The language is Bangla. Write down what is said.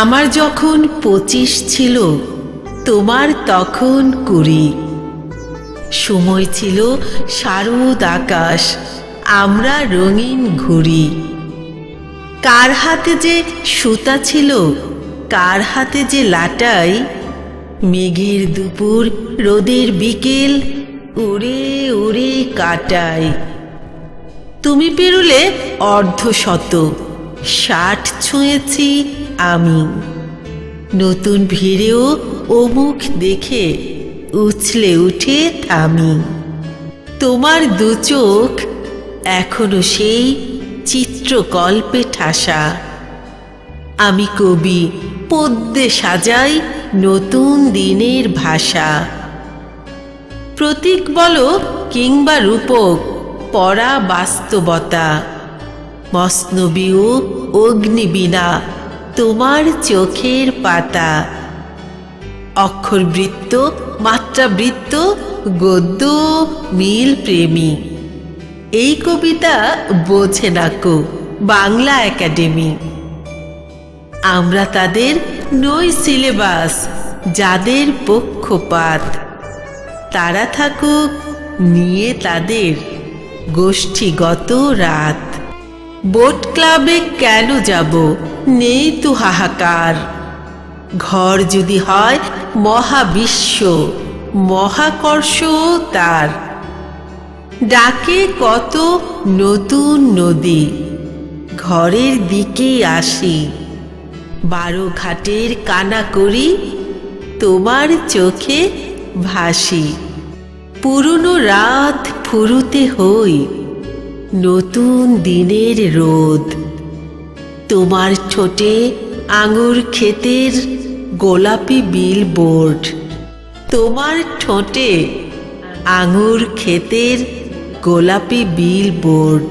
আমার যখন পঁচিশ ছিল, তোমার তখন কুড়ি। সময় ছিল শারদ আকাশ, আমরা রঙিন ঘুড়ি। কার হাতে যে সুতা ছিল, কার হাতে যে লাটাই, মেঘের দুপুর, রোদের বিকেল, উড়ে উড়ে কাটাই। তুমি পেরুলে অর্ধশত ষাট ছুঁয়েছি আমি নতুন ভিড়েও অমুখ দেখে উছলে উঠে থামি তোমার দু চোখ এখনও সেই চিত্রকল্পে ঠাসা। আমি কবি পদ্যে সাজাই নতুন দিনের ভাষা। প্রতীক বলো কিংবা রূপক, পরা বাস্তবতা। মসনবীও অগ্নিবীণা। তোমার চোখের পাতা। অক্ষর অক্ষরবৃত্ত, মাত্রাবৃত্ত, গদ্য, মিল প্রেমী। এই কবিতা বোঝে না কো, বাংলা একাডেমি। আমরা তাদের নই সিলেবাস, যাদের পক্ষপাত। তারা থাকুক, নিয়ে তাদের গোষ্ঠীগত রাত। বোট ক্লাবে কেন যাব? নেই তো হাহাকার ঘর যদি হয় মহাবিশ্ব, মহাকর্ষ তার। ডাকে কত নতুন নদী, ঘরের দিকে আসি। বারো ঘাটের কানা করি তোমার চোখে ভাসি। পুরনো রাত ফুরুতে হই, নতুন দিনের রোদ। তোমার ঠোঁটে আঙুর ক্ষেতের গোলাপি বিল বোর্ড তোমার ঠোঁটে আঙুর ক্ষেতের গোলাপি বিল বোর্ড